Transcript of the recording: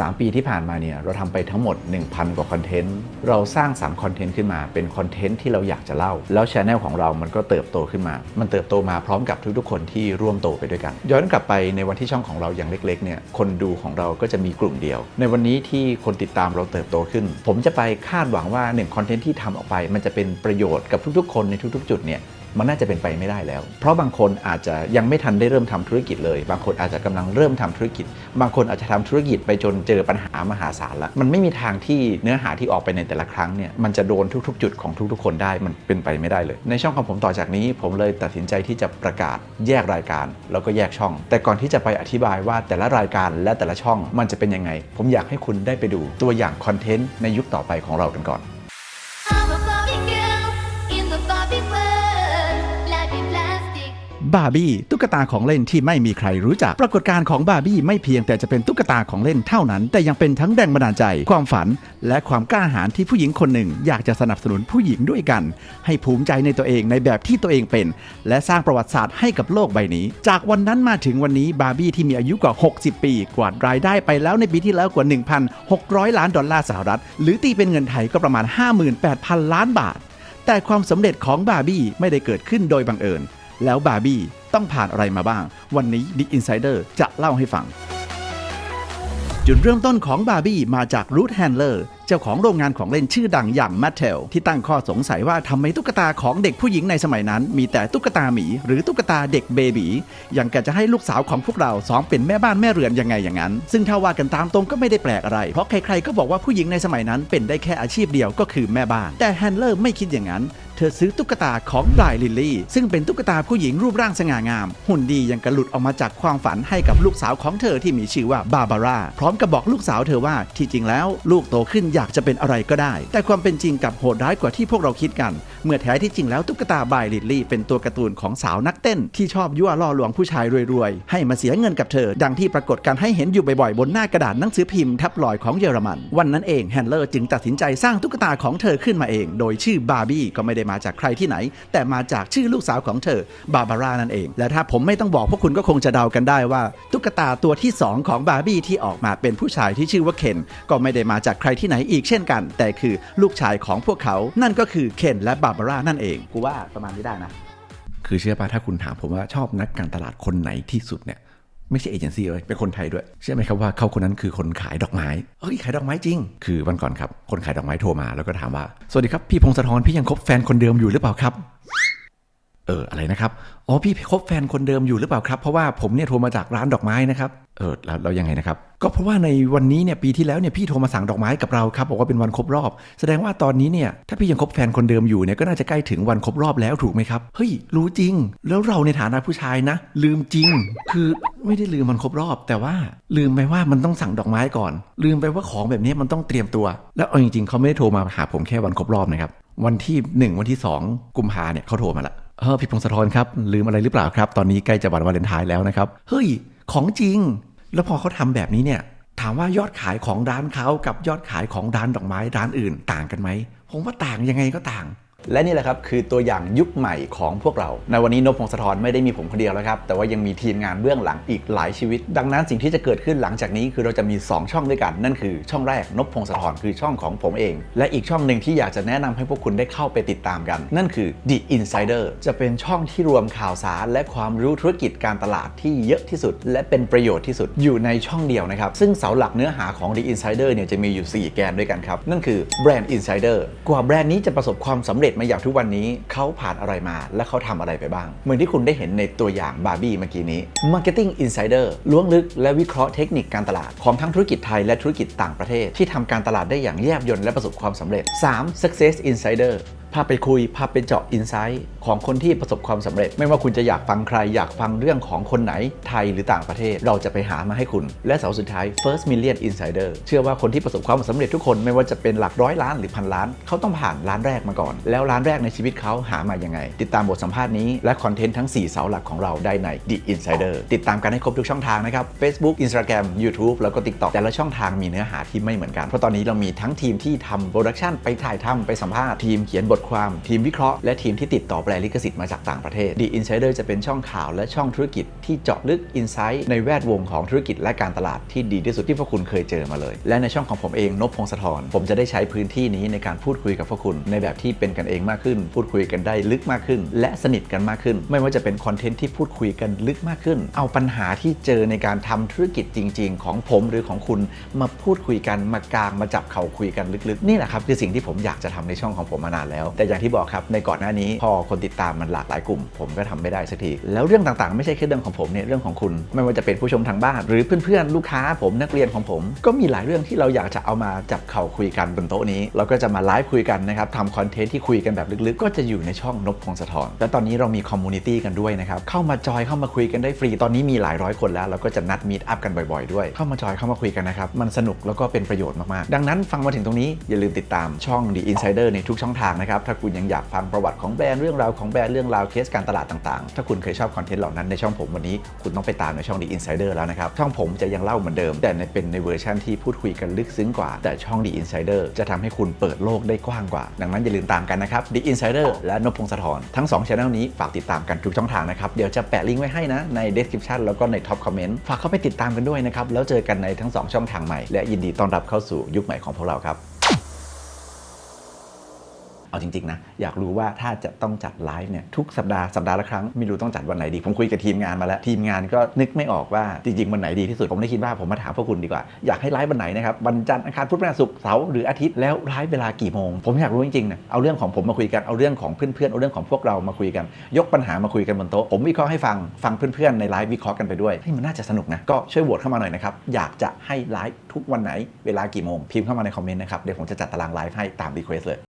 3 ปีที่ผ่านมาเนี่ยเราทำไปทั้งหมด 1,000 กว่าคอนเทนต์ เราสร้าง 3 คอนเทนต์ขึ้นมา เป็นคอนเทนต์ที่เราอยากจะเล่า แล้วช anel ของเรามันก็เติบโตขึ้นมา มันเติบโตมาพร้อมกับทุกๆ คนที่ร่วมโตไปด้วยกัน ย้อนกลับไปในวันที่ช่องของเราอย่างเล็กๆเนี่ยคนดูของเราก็จะมีกลุ่มเดียว ในวันนี้ที่คนติดตามเราเติบโตขึ้น ผมจะไปคาดหวังว่า1คอนเทนต์ที่ทำออกไป มันจะเป็นประโยชน์กับทุกๆ คนในทุกๆ จุดเนี่ยมันน่าจะเป็นไปไม่ได้แล้ว เพราะบางคนอาจจะยังไม่ทันได้เริ่มทำธุรกิจเลย บางคนอาจจะกำลังเริ่มทำธุรกิจ บางคนอาจจะทำธุรกิจไปจนเจอปัญหามหาศาลแล้วมันไม่มีทางที่เนื้อหาที่ออกไปในแต่ละครั้งเนี่ยมันจะโดนทุกๆ จุดของทุกๆ คนได้มันเป็นไปไม่ได้เลย ในช่องของผมต่อจากนี้ ผมเลยตัดสินใจที่จะประกาศแยกรายการ แล้วก็แยกช่อง แต่ก่อนที่จะไปอธิบายว่าแต่ละรายการและแต่ละช่องมันจะเป็นยังไง ผมอยากให้คุณได้ไปดูตัวอย่างคอนเทนต์ในยุคต่อไปของเรากันก่อน บาร์บี้ตุ๊กตาของเล่นที่ไม่มีใครรู้จัก ปรากฏการณ์ของบาร์บี้ไม่เพียงแต่จะเป็นตุ๊กตาของเล่นเท่านั้น แต่ยังเป็นทั้งแรงบันดาลใจ ความฝัน และความกล้าหาญที่ผู้หญิงคนหนึ่ง อยากจะสนับสนุนผู้หญิงด้วยกัน ให้ภูมิใจในตัวเองในแบบที่ตัวเองเป็น และสร้างประวัติศาสตร์ให้กับโลกใบนี้ จากวันนั้นมาถึงวันนี้บาร์บี้ที่มีอายุกว่า 60 ปี กวาดรายได้ไปแล้วในปีที่แล้วกว่า 1,600 ล้านดอลลาร์สหรัฐ หรือตีเป็นเงินไทยก็ประมาณ 58,000 ล้านบาทแต่ความสำเร็จของบาร์บี้ไม่ได้เกิดขึ้นโดยบังเอิญ แล้วบาร์บี้ต้องผ่านอะไรมาบ้าง วันนี้ The Insider จะเล่าให้ฟัง จุดเริ่มต้นของบาร์บี้มาจากรูทแฮนเลอร์ เจ้าของโรงงานของเล่นชื่อดังอย่างแมทเทลที่ตั้งข้อสงสัยว่าทำไมตุ๊กตาของเด็กผู้หญิงในสมัยนั้น มีแต่ตุ๊กตาหมี หรือตุ๊กตาเด็กเบบีอย่างแกจะให้ลูกสาวของพวกเราซ้อมเป็นแม่บ้านแม่เรือนยังไงอย่างนั้น ซึ่งถ้าว่ากันตามตรงก็ไม่ได้แปลกอะไร เพราะใครๆก็บอกว่าผู้หญิงในสมัยนั้นเป็นได้แค่อาชีพเดียวก็คือแม่บ้าน แต่แฮนเลอร์ไม่คิดอย่างนั้นเธอซื้อตุ๊กตาของบลายลิลลี่ ซึ่งเป็นตุ๊กตาผู้หญิงรูปร่างสง่างาม หุ่นดียังกระหลุดออกมาจากความฝันให้กับลูกสาวของเธอที่มีชื่อว่าบาบาร่าพร้อมกับบอกลูกสาวเธอว่าที่จริงแล้ว ลูกโตขึ้นอยากจะเป็นอะไรก็ได้ แต่ความเป็นจริงกับโหดร้ายกว่าที่พวกเราคิดกัน เมื่อแท้ที่จริงแล้วตุ๊กตาบายลิลลี่ เป็นตัวการ์ตูนของสาวนักเต้น ที่ชอบยั่วล่อลวงผู้ชายรวยๆ ให้มาเสียเงินกับเธอ ดังที่ปรากฏการให้เห็นอยู่บ่อยๆ บนหน้ากระดาษหนังสือพิมพ์ท็บลอยของเยอรมัน วันนั้นเองแฮนเลอร์จึงตัดสินใจสร้างตุ๊กตาของเธอขึ้นมาเอง โดยชื่อบาร์บี้ก็ไม่ได้มาจากใครที่ไหน แต่มาจากชื่อลูกสาวของเธอบาบาร่านั่นเอง และถ้าผมไม่ต้องบอกพวกคุณก็คงจะเดากันได้ว่า ตุ๊กตาตัวที่สองของบาร์บี้ที่ออกมาเป็นผู้ชายที่ชื่อว่าเคนก็ไม่ได้มาจากใครที่ไหนอีกเช่นกัน แต่คือลูกชายของพวกเขา นั่นก็คือเคนและบาบาร่านั่นเอง กูว่าประมาณนี้ได้นะ คือเชื่อป่ะถ้าคุณถามผมว่าชอบนักการตลาดคนไหนที่สุดเนี่ยไม่ใช่เอเจนซี่เลยเป็นคนไทยด้วย เชื่อไหมครับว่าเขาคนนั้นคือคนขายดอกไม้เอ้ยขายดอกไม้จริง คือวันก่อนครับ คนขายดอกไม้โทรมาแล้วก็ถามว่า สวัสดีครับ พี่พงศธรพี่ยังคบแฟนคนเดิมอยู่หรือเปล่าครับ เอออะไรนะครับ อ๋อพี่คบแฟนคนเดิมอยู่หรือเปล่าครับ เพราะว่าผมเนี่ยโทรมาจากร้านดอกไม้นะครับ เออแล้วเรายังไงนะครับ ก็เพราะว่าในวันนี้เนี่ยปีที่แล้วเนี่ยพี่โทรมาสั่งดอกไม้กับเราครับบอกว่าเป็นวันครบรอบ แสดงว่าตอนนี้เนี่ยถ้าพี่ยังคบแฟนคนเดิมอยู่เนี่ยก็น่าจะใกล้ถึงวันครบรอบแล้วถูกไหมครับ เฮ้ยรู้จริง แล้วเราในฐานะผู้ชายนะ ลืมจริง คือไม่ได้ลืมมันครบรอบ แต่ว่าลืมไปว่ามันต้องสั่งดอกไม้ก่อน ลืมไปว่าของแบบนี้มันต้องเตรียมตัว แล้วเอาจริงๆเขาไม่ได้โทรมาหาผมแค่วันครบรอบนะครับวันที่หนึ่งวันที่สองกุมภาเนี่ยเขาโทรมาละ เออพี่พงศธรครับ ลืมอะไรหรือเปล่าครับ ตอนนี้ใกล้จะวันวาเลนไทน์แล้วนะครับ เฮ้ย ของจริง แล้วพอเขาทำแบบนี้เนี่ย ถามว่ายอดขายของร้านเขากับยอดขายของร้านดอกไม้ร้านอื่นต่างกันไหมผมว่าต่างยังไงก็ต่าง และนี่แหละครับคือตัวอย่างยุคใหม่ของพวกเรา ในวันนี้นพพงศธรไม่ได้มีผมคนเดียวแล้วครับ แต่ว่ายังมีทีมงานเบื้องหลังอีกหลายชีวิต ดังนั้นสิ่งที่จะเกิดขึ้นหลังจากนี้คือเราจะมี 2 ช่องด้วยกัน นั่นคือช่องแรกนพพงศธรคือช่องของผมเอง และอีกช่องหนึ่งที่อยากจะแนะนำให้พวกคุณได้เข้าไปติดตามกัน นั่นคือ The Insider จะเป็นช่องที่รวมข่าวสาร และความรู้ธุรกิจการตลาดที่เยอะที่สุด และเป็นประโยชน์ที่สุดอยู่ในช่องเดียวนะครับซึ่งเสาหลักเนื้อหาของ The Insider เนี่ยจะมีอยู่ 4 แกนด้วยกันครับนั่นคือ Brand Insider กว่าแบรนด์นี้จะประสบความสำเร็จมาอย่างทุกวันนี้เขาผ่านอะไรมาและเขาทำอะไรไปบ้าง เหมือนที่คุณได้เห็นในตัวอย่างบาร์บี้เมื่อกี้นี้ Marketing Insider ล้วงลึกและวิเคราะห์เทคนิคการตลาดของทั้งธุรกิจไทยและธุรกิจต่างประเทศ ที่ทำการตลาดได้อย่างแยบยลและประสบความสำเร็จ 3. Success Insider พาไปคุย พาไปเจาะอินไซต์ของคนที่ประสบความสำเร็จ ไม่ว่าคุณจะอยากฟังใคร อยากฟังเรื่องของคนไหน ไทยหรือต่างประเทศ เราจะไปหามาให้คุณ และเสาสุดท้าย first million insider เชื่อว่าคนที่ประสบความสำเร็จทุกคนไม่ว่าจะเป็นหลักร้อยล้านหรือพันล้าน เขาต้องผ่านร้านแรกมาก่อน แล้วร้านแรกในชีวิตเขาหามายังไง ติดตามบทสัมภาษณ์นี้และคอนเทนต์ทั้ง 4 เสาหลักของเราได้ใน The Insider ติดตามกันให้ครบทุกช่องทางนะครับ Facebook Instagram YouTube แล้วก็ TikTok แต่ละช่องทางมีเนื้อหาที่ไม่เหมือนกันเพราะตอนนี้เรามีทั้งทีมที่ทำโปรดักชันไปถ่ายทำไปสัมภาษณ์ทีมเขียนบททความทีมวิเคราะห์และทีมที่ติดต่อแปลลิขสิทธิ์มาจากต่างประเทศ The Insider จะเป็นช่องข่าวและช่องธุรกิจที่เจาะลึกอินไซต์ในแวดวงของธุรกิจและการตลาดที่ดีที่สุดที่พวกคุณเคยเจอมาเลย และในช่องของผมเองนพพงศธรผมจะได้ใช้พื้นที่นี้ในการพูดคุยกับพวกคุณ ในแบบที่เป็นกันเองมากขึ้น พูดคุยกันได้ลึกมากขึ้น และสนิทกันมากขึ้น ไม่ว่าจะเป็นคอนเทนต์ที่พูดคุยกันลึกมากขึ้น เอาปัญหาที่เจอในการทำธุรกิจจริง ๆ ของผมหรือของคุณมาพูดคุยกันมากางมาจับเข่าคุยกันลึกๆนี่แหละครับคือสิ่งที่ผมอยากจะทำในช่องของผมมานานแล้วแต่อย่างที่บอกครับในก่อนหน้านี้พอคนติดตามมันหลากหลายกลุ่ม ผมก็ทำไม่ได้สักที แล้วเรื่องต่างๆ ไม่ใช่แค่เรื่องของผมเนี่ยเรื่องของคุณ ไม่ว่าจะเป็นผู้ชมทางบ้าน หรือเพื่อนๆ ลูกค้าผมนักเรียนของผม ก็มีหลายเรื่องที่เราอยากจะเอามาจับเข่าคุยกันบนโต๊ะนี้ เราก็จะมาไลฟ์คุยกันนะครับทำคอนเทนต์ที่คุยกันแบบลึกๆ ก็จะอยู่ในช่องนพพงศธรและตอนนี้เรามีคอมมูนิตี้กันด้วยนะครับเข้ามาจอยเข้ามาคุยกันได้ฟรีตอนนี้มีหลายร้อยคนแล้วเราก็จะนัดมีตอัพกันบ่อยๆด้วย เข้ามาจอยเข้ามาคุยกันนะครับมันสนุกแล้วก็เป็นประโยชน์มากๆดังนั้นฟังมาถึงตรงนี้อย่าลืมติดตามช่อง The Insider ในทุกช่องทางนะครับถ้าคุณยังอยากฟังประวัติของแบรนด์เรื่องราวของแบรนด์เรื่องราวเคสการตลาดต่างๆ ถ้าคุณเคยชอบคอนเทนต์เหล่านั้นในช่องผมวันนี้คุณต้องไปตามในช่อง The Insider แล้วนะครับช่องผมจะยังเล่าเหมือนเดิม แต่ในเป็นในเวอร์ชันที่พูดคุยกันลึกซึ้งกว่าแต่ช่อง The Insider จะทำให้คุณเปิดโลกได้กว้างกว่า ดังนั้นอย่าลืมตามกันนะครับ The Insider และนพพงศธรทั้ง2 channel นี้ฝากติดตามกันทุกช่องทางนะครับเดี๋ยวจะแปะลิงก์ไว้ให้นะใน description แล้วก็ใน top comment ฝากเข้าไปติดตามกันด้วยนะครับแล้วเจอกันในทั้งสองช่องทางใหม่และยินดีต้อนรับเข้าสู่ยุคใหม่ของพวกเราครับ เอาจริงๆนะอยากรู้ว่าถ้าจะต้องจัดไลฟ์เนี่ยทุกสัปดาห์สัปดาห์ละครั้งไม่รู้ต้องจัดวันไหนดีผมคุยกับทีมงานมาแล้วทีมงานก็นึกไม่ออกว่าจริงๆวันไหนดีที่สุดผมได้คิดว่าผมมาถามพวกคุณดีกว่าอยากให้ไลฟ์วันไหนนะครับวันจันทร์อังคารพุธพฤหัสศุกร์เสาร์หรืออาทิตย์แล้วไลฟ์เวลากี่โมง ผมอยากรู้จริงๆนะเอาเรื่องของผมมาคุยกันเอาเรื่องของเพื่อนๆเอาเรื่องของพวกเรามาคุยกัน ยกปัญหามาคุยกันบนโต๊ะผมวิเคราะห์ให้ฟังฟังเพื่อนๆในไลฟ์วิเคราะห์กันไปด้วยเฮ้มันน่าจะสนุกนะก็ช่วยโหวตเข้ามาหน่อยนะครับอยากจะให้ไลฟ์ทุกวันไหนเวลากี่โมงพิมพ์เข้ามาในคอมเมนต์นะครับเดี๋ยวผมจะจัดตารางไลฟ์ให้ตามรีเควสเลย